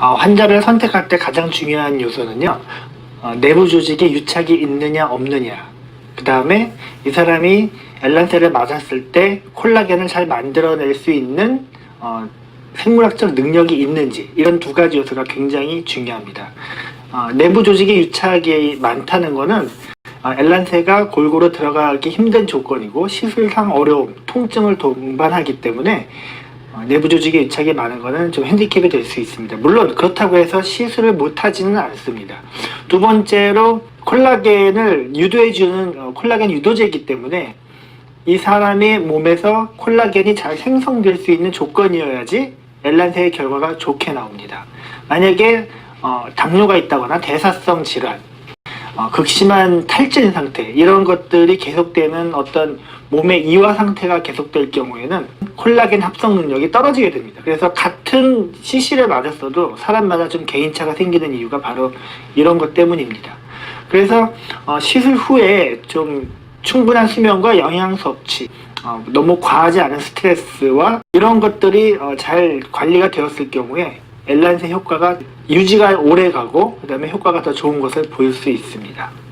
어, 환자를 선택할 때 가장 중요한 요소는요, 어, 내부 조직에 유착이 있느냐 없느냐. 그 다음에 이 사람이 엘란세를 맞았을 때 콜라겐을 잘 만들어낼 수 있는 어, 생물학적 능력이 있는지 이런 두 가지 요소가 굉장히 중요합니다. 어, 내부 조직에 유착이 많다는 것은 어, 엘란세가 골고루 들어가기 힘든 조건이고 시술상 어려움, 통증을 동반하기 때문에 어, 내부 조직에 유착이 많은 것은 좀 핸디캡이 될 수 있습니다. 물론 그렇다고 해서 시술을 못하지는 않습니다. 두 번째로 콜라겐을 유도해주는 어, 콜라겐 유도제이기 때문에 이 사람의 몸에서 콜라겐이 잘 생성될 수 있는 조건이어야지 엘란세의 결과가 좋게 나옵니다. 만약에 어, 당뇨가 있다거나 대사성 질환, 어, 극심한 탈진 상태 이런 것들이 계속되는 어떤 몸의 이와 상태가 계속될 경우에는 콜라겐 합성 능력이 떨어지게 됩니다. 그래서 같은 CC를 맞았어도 사람마다 좀 개인차가 생기는 이유가 바로 이런 것 때문입니다. 그래서 어, 시술 후에 좀 충분한 수면과 영양 섭취, 어, 너무 과하지 않은 스트레스와 이런 것들이 어, 잘 관리가 되었을 경우에 엘란세 효과가 유지가 오래 가고 그 다음에 효과가 더 좋은 것을 보일 수 있습니다.